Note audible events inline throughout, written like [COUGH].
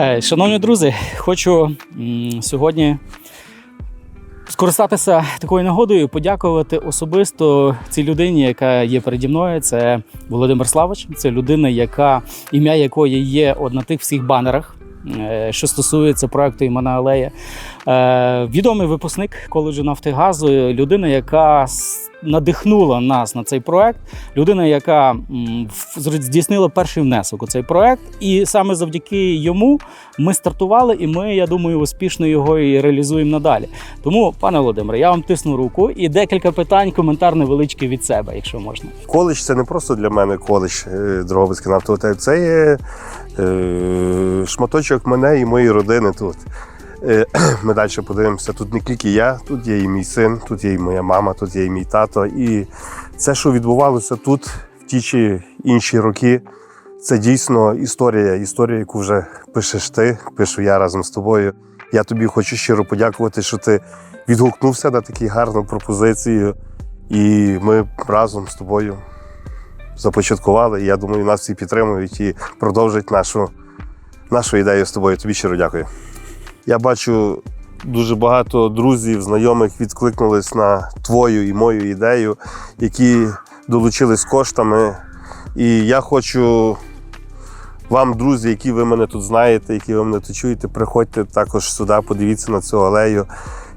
Е, Шановні друзі, хочу сьогодні скористатися такою нагодою, подякувати особисто цій людині, яка є переді мною. Це Володимир Славич. Це людина, яка ім'я якої є от на тих всіх банерах. е, Що стосується проекту імена Алея, Е, відомий випускник коледжу Нафтигазу, людина, яка надихнула нас на цей проект, людина, яка здійснила перший внесок у цей проект, і саме завдяки йому ми стартували, і ми, я думаю, успішно його і реалізуємо надалі. Тому, пане Володимире, я вам тисну руку і декілька питань, коментар невеличкий від себе, якщо можна. Коледж це не просто для мене коледж е, Дрогобицький нафтовий, це є е, шматочок мене і моєї родини тут. Е, [CLEARS THROAT] Ми далі подивимося. Тут не тільки я, тут є і мій син, тут є і моя мама, тут є і мій тато. І це, що відбувалося тут в ті чи інші роки, це дійсно історія, історія, яку вже пишеш ти, пишу я разом з тобою. Я тобі хочу щиро подякувати, що ти відгукнувся на таку гарну пропозицію. І ми разом з тобою започаткували. І я думаю, нас всі підтримують і продовжать нашу, нашу ідею з тобою. Тобі щиро дякую. Я бачу, дуже багато друзів, знайомих відкликнулись на твою і мою ідею, які долучились коштами. І я хочу вам, друзі, які ви мене тут знаєте, які ви мене тут чуєте, приходьте також сюди, подивіться на цю алею.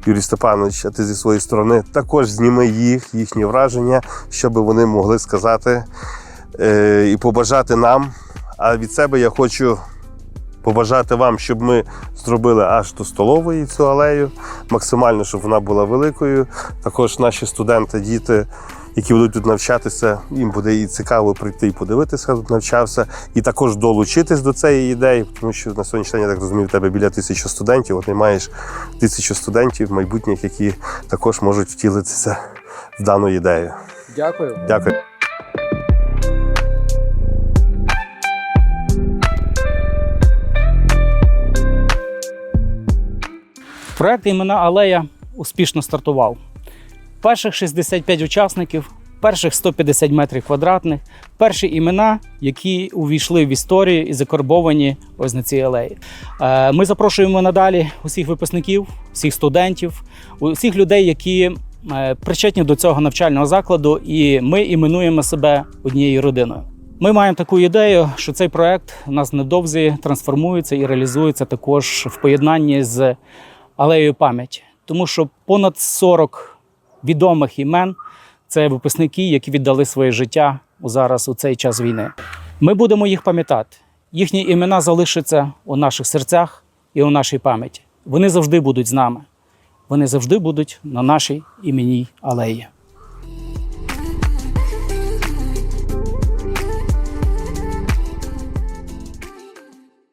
Юрій Степанович, а ти зі своєї сторони також зніми їх, їхні враження, щоб вони могли сказати е, і побажати нам. А від себе я хочу побажати вам, щоб ми зробили аж до столової цю алею, максимально, щоб вона була великою. Також наші студенти, діти, які будуть тут навчатися, їм буде і цікаво прийти і подивитися, тут навчався, і також долучитись до цієї ідеї, тому що на сьогоднішній день, я так розумію, в тебе біля тисячі студентів. От ти маєш тисячу студентів майбутніх, які також можуть втілитися в дану ідею. Дякую. Дякую. Проект імена Алея успішно стартував. Перших 65 учасників, перших 150 метрів квадратних, перші імена, які увійшли в історію і закарбовані ось на цій алеї. Е, Ми запрошуємо надалі усіх випускників, всіх студентів, усіх людей, які е, причетні до цього навчального закладу, і ми іменуємо себе однією родиною. Ми маємо таку ідею, що цей проект у нас невдовзі трансформується і реалізується також в поєднанні з алеєю пам'яті, тому що понад 40 відомих імен це випускники, які віддали своє життя зараз у цей час війни. Ми будемо їх пам'ятати. Їхні імена залишаться у наших серцях і у нашій пам'яті. Вони завжди будуть з нами. Вони завжди будуть на нашій іменній алеї.